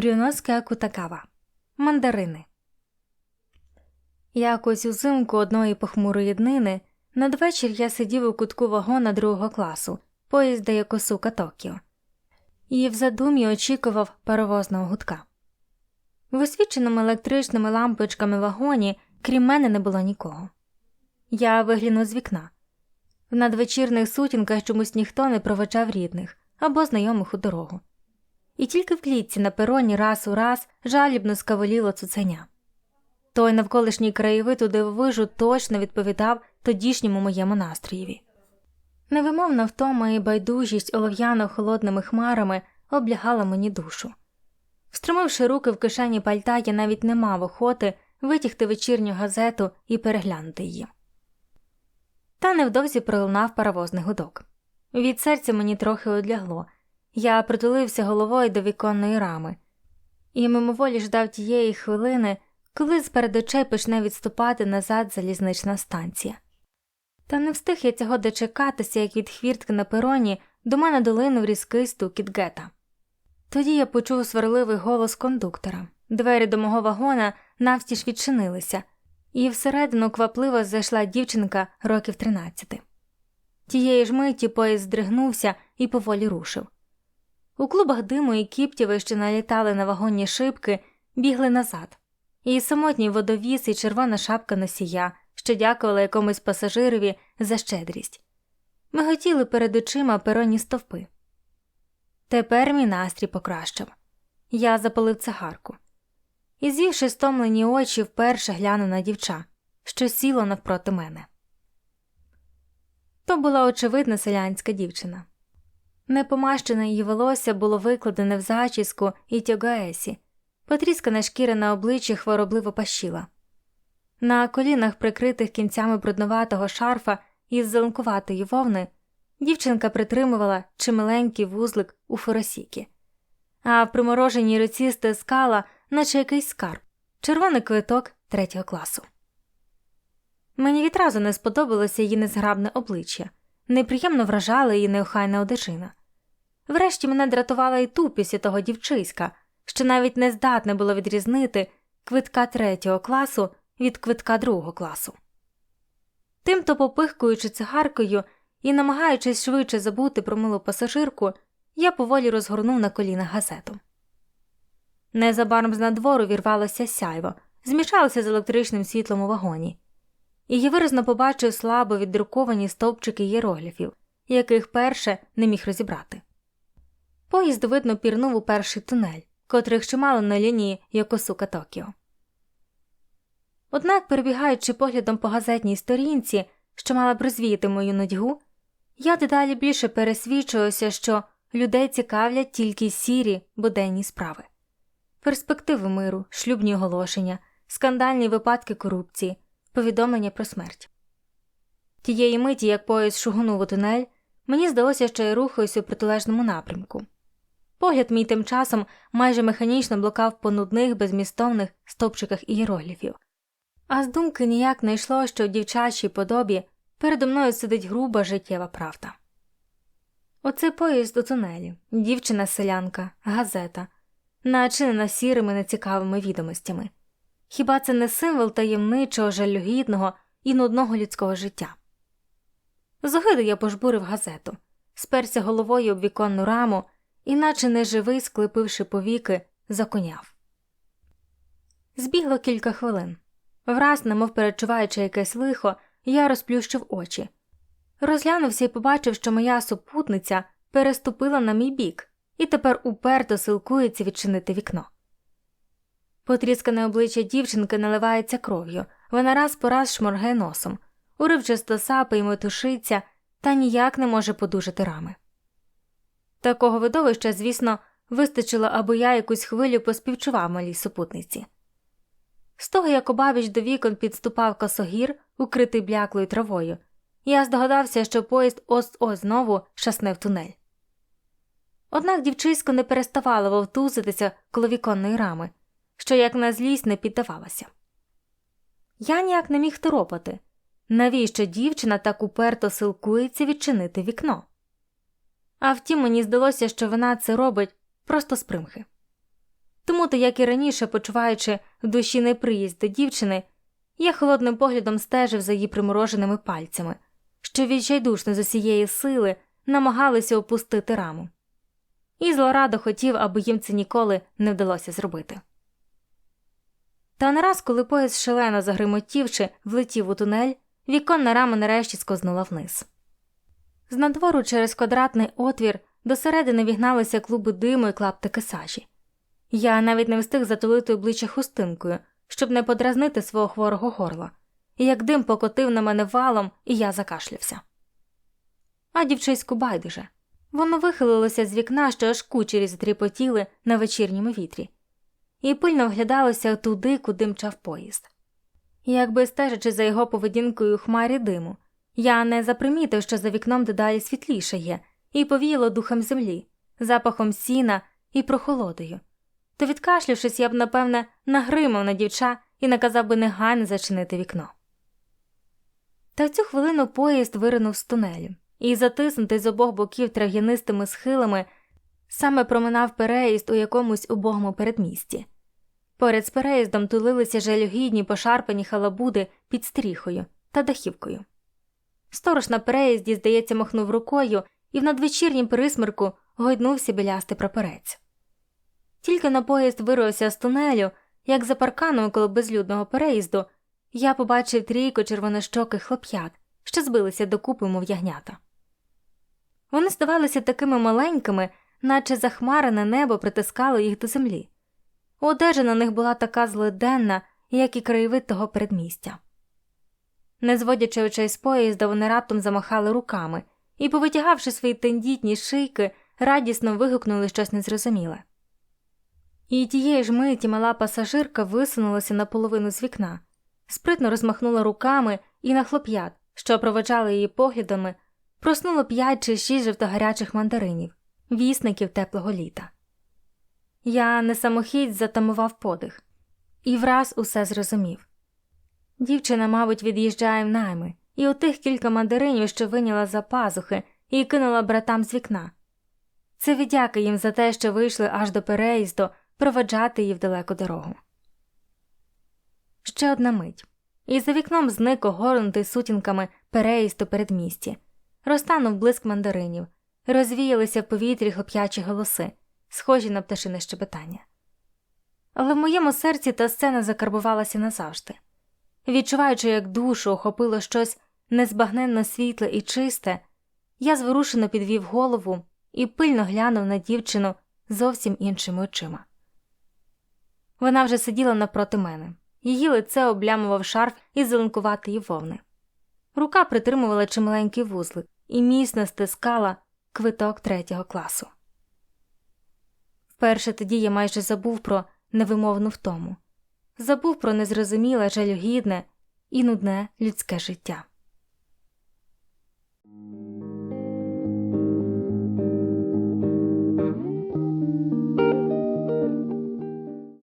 Рюноске Акутакава. Мандарини. Якось узимку одної похмурої днини надвечір я сидів у кутку вагона другого класу, поїзда Якосука Токіо, і в задумі очікував паровозного гудка. В освіченому електричними лампочками вагоні, крім мене, не було нікого. Я виглянув з вікна. В надвечірних сутінках чомусь ніхто не проведжав рідних або знайомих у дорогу і тільки в клітці на пероні раз у раз жалібно скаволіло цуценя. Той навколишній краєвид у дивовижу точно відповідав тодішньому моєму настроєві. Невимовна втома і байдужість олов'яно холодними хмарами облягала мені душу. Встромивши руки в кишені пальта, я навіть не мав охоти витягти вечірню газету і переглянути її. Та невдовзі пролунав паровозний гудок. Від серця мені трохи одлягло, я притулився головою до віконної рами і мимоволі ждав тієї хвилини, коли з перед очей почне відступати назад залізнична станція. Та не встиг я цього дочекатися, як від хвіртки на пероні до мене долинув різкий стукіт гета. Тоді я почув сварливий голос кондуктора. Двері до мого вагона навстіж відчинилися, і всередину квапливо зайшла дівчинка років тринадцяти. Тієї ж миті поїзд здригнувся і поволі рушив. У клубах диму і кіптєви, що налітали на вагонні шибки, бігли назад, і самотній водовіз і червона шапка носія, що дякували якомусь пасажирові за щедрість. Ми хотіли перед очима перонні стовпи. Тепер мій настрій покращив. Я запалив цигарку. І, з'ївши стомлені очі, вперше глянув на дівча, що сіло навпроти мене. То була очевидна селянська дівчина. Непомащене її волосся було викладене в зачіску і тягаесі, потріскана шкіра на обличчі хворобливо пащила. На колінах, прикритих кінцями брудноватого шарфа із зеленкуватої вовни, дівчинка притримувала чимиленький вузлик у форосіки, а в примороженій руці стискала, наче якийсь скарб, червоний квиток третього класу. Мені відразу не сподобалося її незграбне обличчя неприємно вражала її неохайна одежина. Врешті мене дратувала і тупість того дівчиська, що навіть не здатне було відрізнити квитка третього класу від квитка другого класу. Тимто попихкуючи цигаркою і намагаючись швидше забути про милу пасажирку, я поволі розгорнув на колінах газету. Незабаром з надвору вірвалося сяйво, змішалося з електричним світлом у вагоні і я виразно побачив слабо віддруковані стовпчики єрогліфів, яких перше не міг розібрати. Поїзд, видно, пірнув у перший тунель, котрих чимало на лінії Йокосука Токіо. Однак, перебігаючи поглядом по газетній сторінці, що мала б розвіяти мою нудьгу, я дедалі більше пересвідчилася, що людей цікавлять тільки сірі буденні справи, перспективи миру, шлюбні оголошення, скандальні випадки корупції, повідомлення про смерть. Тієї миті, як поїзд шугнув у тунель, мені здалося, що я рухаюся у протилежному напрямку. Погляд мій тим часом майже механічно блукав по нудних, безмістовних стопчиках ієрогліфів, а з думки ніяк не йшло, що в дівчачій подобі передо мною сидить груба життєва правда. Оце поїзд у тунелі, дівчина селянка, газета, начинена сірими нецікавими відомостями. Хіба це не символ таємничого, жалюгідного і нудного людського життя? З огиду я пожбурив газету, сперся головою об віконну раму, іначе неживий, склепивши повіки, законяв. Збігло кілька хвилин. Враз, немов перечуваючи якесь лихо, я розплющив очі. Розглянувся і побачив, що моя супутниця переступила на мій бік і тепер уперто силкується відчинити вікно. Потріскане обличчя дівчинки наливається кров'ю, вона раз по раз шморгає носом, уривчасто сапе й метушиться та ніяк не може подужати рами. Такого видовища, звісно, вистачило, аби я якусь хвилю поспівчував малій супутниці. З того, як обабіч до вікон підступав косогір, укритий бляклою травою, я здогадався, що поїзд ось ось знову шасне в тунель. Однак дівчисько не переставало вовтузитися коло віконної рами що як на злість не піддавалася. Я ніяк не міг торопати, навіщо дівчина так уперто силкується відчинити вікно. А втім, мені здалося, що вона це робить просто з примхи. Тому то, як і раніше, почуваючи в душі неприязнь до дівчини, я холодним поглядом стежив за її примороженими пальцями, що відчайдушно з усієї сили намагалися опустити раму. І злорадо хотів, аби їм це ніколи не вдалося зробити. Та нараз, коли поїзд шалено загримотівши, влетів у тунель, віконна рама нарешті скознула вниз. З надвору через квадратний отвір досередини вігналися клуби диму і клаптики сажі. Я навіть не встиг затулити обличчя хустинкою, щоб не подразнити свого хворого горла, і як дим покотив на мене валом, і я закашлявся. А дівчиську байдуже. Воно вихилилося з вікна, що аж кучері затріпотіли на вечірньому вітрі, і пильно вглядалося туди, куди мчав поїзд. Якби стежачи за його поведінкою хмарі диму, я не запримітив, що за вікном дедалі світліше є, і повіяло духом землі, запахом сіна і прохолодою. То, відкашлявшись, я б, напевне, нагримав на дівча і наказав би негайно зачинити вікно. Та в цю хвилину поїзд виринув з тунелю і, затиснутий з обох боків трав'янистими схилами, саме проминав переїзд у якомусь убогому передмісті. Поряд з переїздом тулилися жалюгідні пошарпані халабуди під стріхою та дахівкою. Сторож на переїзді, здається, махнув рукою і в надвечірнім присмерку гойднувся білястий прапорець. Тільки на поїзд вирвався з тунелю, як за парканом коло безлюдного переїзду, я побачив трійку червонощоких хлоп'ят, що збилися докупи, мов ягнята. Вони здавалися такими маленькими, наче захмарене небо притискало їх до землі. Одежа на них була така злиденна, як і краєвид того передмістя. Не зводячи очей з поїзда, вони раптом замахали руками і, повитягавши свої тендітні шийки, радісно вигукнули щось незрозуміле. І тієї ж миті мала пасажирка висунулася наполовину з вікна, спритно розмахнула руками і на хлоп'ят, що проводжали її поглядами, проснуло п'ять чи шість жовтогарячих мандаринів, вісників теплого літа. Я не самохідь затамував подих і враз усе зрозумів. Дівчина, мабуть, від'їжджає в найми, і отих кілька мандаринів, що виняла за пазухи і кинула братам з вікна. Це віддяка їм за те, що вийшли аж до переїзду проведжати її в далеку дорогу. Ще одна мить, і за вікном зник огорнутий сутінками переїзд у передмісті, розтанув блиск мандаринів, розвіялися в повітрі хлоп'ячі голоси, схожі на пташине щебетання. Але в моєму серці та сцена закарбувалася назавжди. Відчуваючи, як душу охопило щось незбагненно світле і чисте, я зворушено підвів голову і пильно глянув на дівчину зовсім іншими очима. Вона вже сиділа напроти мене, її лице облямував шарф із зеленкуватої вовни. Рука притримувала чималенький вузлик і міцно стискала квиток третього класу. Вперше тоді я майже забув про невимовну втому, забув про незрозуміле, жалюгідне і нудне людське життя.